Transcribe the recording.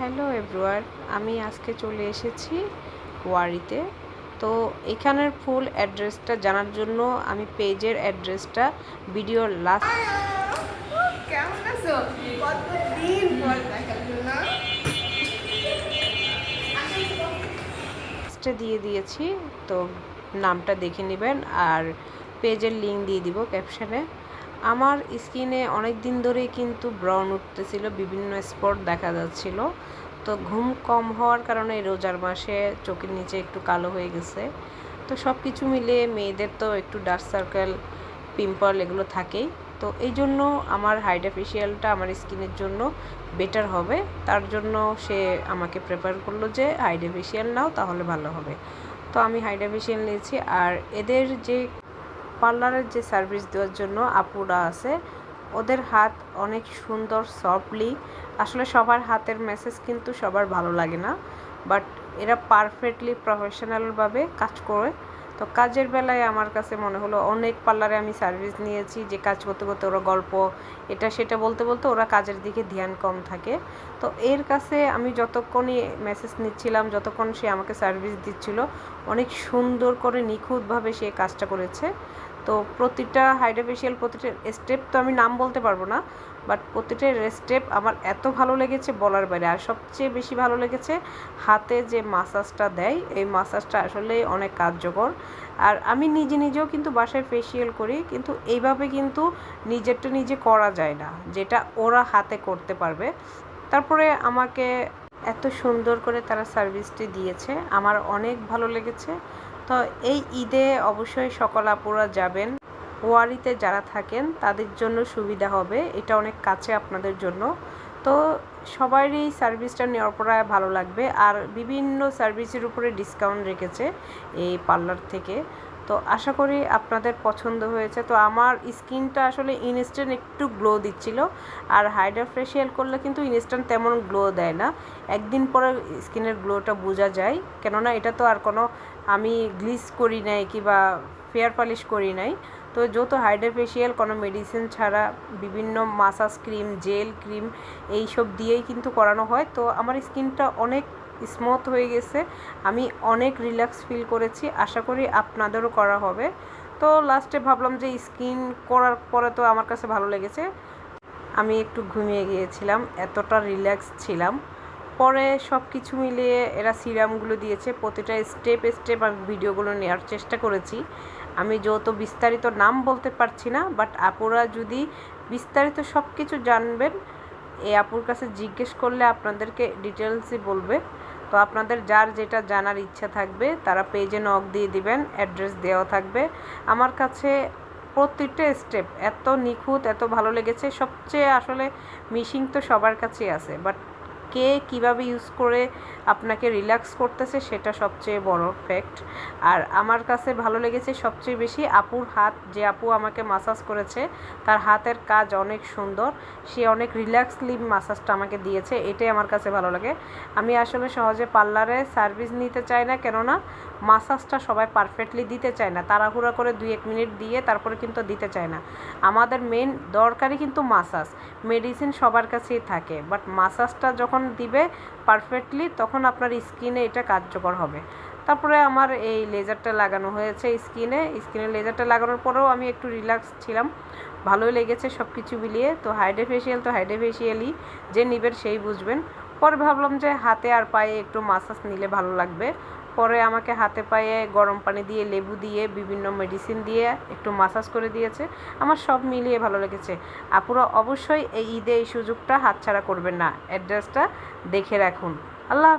Hello everyone আমি আজকে চলে এসেছি ওয়ারিতে তো এখানের ফুল অ্যাড্রেসটা জানার জন্য আমি পেজের অ্যাড্রেসটা ভিডিওর লাস্ট কেমন আছো? কতদিন পর দেখা না লাস্টে দিয়ে দিয়েছি তো নামটা দেখে নেবেন আর পেজের লিঙ্ক দিয়ে দিব ক্যাপশনে আমার স্কিনে অনেক দিন ধরেই কিন্তু ব্রাউন উঠতেছিল, বিভিন্ন স্পট দেখা যাচ্ছিল। তো ঘুম কম হওয়ার কারণে রোজার মাসে চোখের নিচে একটু কালো হয়ে গেছে। তো সব কিছু মিলিয়ে মেয়েদের তো একটু ডার্ক সার্কেল পিম্পল এগুলো থাকেই। তো এই জন্য আমার হাইড্রা ফেশিয়ালটা আমার স্কিনের জন্য বেটার হবে। তার জন্য সে আমাকে প্রেফার করল যে হাইড্রা ফেশিয়াল নাও তাহলে ভালো হবে। তো আমি হাইড্রা ফেশিয়াল নিয়েছি আর এদের যে পার্লারের যে সার্ভিস দেওয়ার জন্য আপুরা আছে, ওদের হাত অনেক সুন্দর সফটলি আসলে সবার হাতের মেসেজ কিন্তু সবার ভালো লাগে না। বাট এরা পারফেক্টলি প্রফেশনালভাবে কাজ করে। তো কাজের বেলায় আমার কাছে মনে হলো, অনেক পার্লারে আমি সার্ভিস নিয়েছি, যে কাজ করতে করতে ওরা গল্প, এটা সেটা বলতে বলতে ওরা কাজের দিকে ধ্যান কম থাকে। তো এর কাছে আমি যতক্ষণই মেসেজ নিচ্ছিলাম, যতক্ষণ সে আমাকে সার্ভিস দিচ্ছিল, অনেক সুন্দর করে নিখুঁতভাবে সে কাজটা করেছে। তো প্রতিটা হাইড্রোফেশিয়াল প্রতিটা স্টেপ তো আমি নাম বলতে পারব না বাট প্রতিটা স্টেপ আমার এত ভালো লেগেছে বলার বাইরে। আর সবচেয়ে বেশি ভালো লেগেছে হাতে যে মাসাজটা দেয়, এই মাসাজটা আসলে অনেক কার্যকর। আর আমি নিজে নিজেও কিন্তু বাসায় ফেশিয়াল করি, কিন্তু এইভাবে কিন্তু নিজেরটা নিজে করা যায় না, যেটা ওরা হাতে করতে পারবে। তারপরে আমাকে এত সুন্দর করে তারা সার্ভিসটি দিয়েছে, আমার অনেক ভালো লেগেছে। তো এই ঈদে অবশ্যই সকল আপুরা যাবেন। ওয়ারিতে যারা থাকেন, তাদের জন্য সুবিধা হবে। এটা অনেক কাছে আপনাদের জন্য। তো সবারই সার্ভিসটা নেওয়ার পরে ভালো লাগবে। আর বিভিন্ন সার্ভিসের উপরে ডিসকাউন্ট রেখেছে এই পার্লার থেকে। তো আশা করি আপনাদের পছন্দ হয়েছে। তো আমার স্কিনটা আসলে ইনস্ট্যান্ট একটু গ্লো দিচ্ছিল। আর হাইড্রা ফেশিয়াল করলে কিন্তু ইনস্ট্যান্ট তেমন গ্লো দেয় না। একদিন পরে স্কিনের গ্লোটা বোঝা যায়। কেননা এটা তো আর কোনো আমি গ্লিস করি নাই কিংবা ফেয়ার পালিশ করি নাই। তো যত হাইড্রা ফেশিয়াল কোনো মেডিসিন ছাড়া বিভিন্ন মাসাজ ক্রিম জেল ক্রিম এইসব দিয়েই কিন্তু করানো হয়। তো আমার স্কিনটা অনেক স্মুথ হয়ে গেছে। আমি অনেক রিল্যাক্স ফিল করেছি। আশা করি আপনাদেরও করা হবে। তো লাস্টে ভাবলাম যে স্কিন করার পরে তো আমার কাছে ভালো লেগেছে। আমি একটু ঘুমিয়ে গিয়েছিলাম, এতটা রিল্যাক্স ছিলাম। পরে সব কিছু মিলিয়ে এরা সিরামগুলো দিয়েছে। প্রতিটা স্টেপ স্টেপ আমি ভিডিওগুলো নেওয়ার চেষ্টা করেছি। আমি যত বিস্তারিত নাম বলতে পারছি না বাট আপুরা যদি বিস্তারিত সব কিছু জানবেন এই আপুর কাছে জিজ্ঞেস করলে আপনাদেরকে ডিটেলসই বলবে। তো আপনাদের যার যেটা জানার ইচ্ছা থাকবে, তারা পেজে নক দিয়ে দিবেন অ্যাড্রেস দেওয়া থাকবে। আমার কাছে প্রতিটা স্টেপ এত নিখুঁত, এত ভালো লেগেছে, সবচেয়ে আসলে মিশিং তো সবার কাছেই আছে বাট কে কীভাবে ইউজ করে আপনাকে রিল্যাক্স করতেছে সেটা সবচেয়ে বড় ফ্যাক্ট আর আমার কাছে ভালো লেগেছে সবচেয়ে বেশি আপুর হাত, যে আপু আমাকে মাসাজ করেছে, তার হাতের কাজ অনেক সুন্দর। সে অনেক রিল্যাক্সলি মাসাজটা আমাকে দিয়েছে, এটাই আমার কাছে ভালো লাগে। আমি আসলে সহজে পার্লারে সার্ভিস নিতে চাই না, কেননা মাসাজটা সবাই পারফেক্টলি দিতে চায় না। তাড়াহুড়া করে দুই এক মিনিট দিয়ে তারপরে কিন্তু দিতে চায় না। আমাদের মেন দরকারই কিন্তু মাসাজ। মেডিসিন সবার কাছেই থাকে। বাট মাসাজটা যখন দিবে পারফেক্টলি তখন আপনার স্কিনে এটা কার্যকর হবে। তারপরে আমার এই লেজারটা লাগানো হয়েছে স্কিনে স্কিনে লেজারটা লাগানোর পরেও আমি একটু রিল্যাক্স ছিলাম। ভালোই লেগেছে সব কিছু মিলিয়ে। তো হাইড্রে ফেশিয়াল তো হাইড্রে ফেশিয়ালই যে নিবেন সেই বুঝবেন। পরে ভাবলাম যে হাতে আর পায়ে একটু মাসাজ নিলে ভালো লাগবে। পরে আমাকে হাতে পায়ে গরম পানি দিয়ে, লেবু দিয়ে, বিভিন্ন মেডিসিন দিয়ে একটু মাসাজ করে দিয়েছে। আমার সব মিলিয়ে ভালো লেগেছে। আপুরা অবশ্যই এই ঈদে এই সুযোগটা হাতছাড়া করবেন না। অ্যাড্রেসটা দেখে রাখুন। আল্লাহ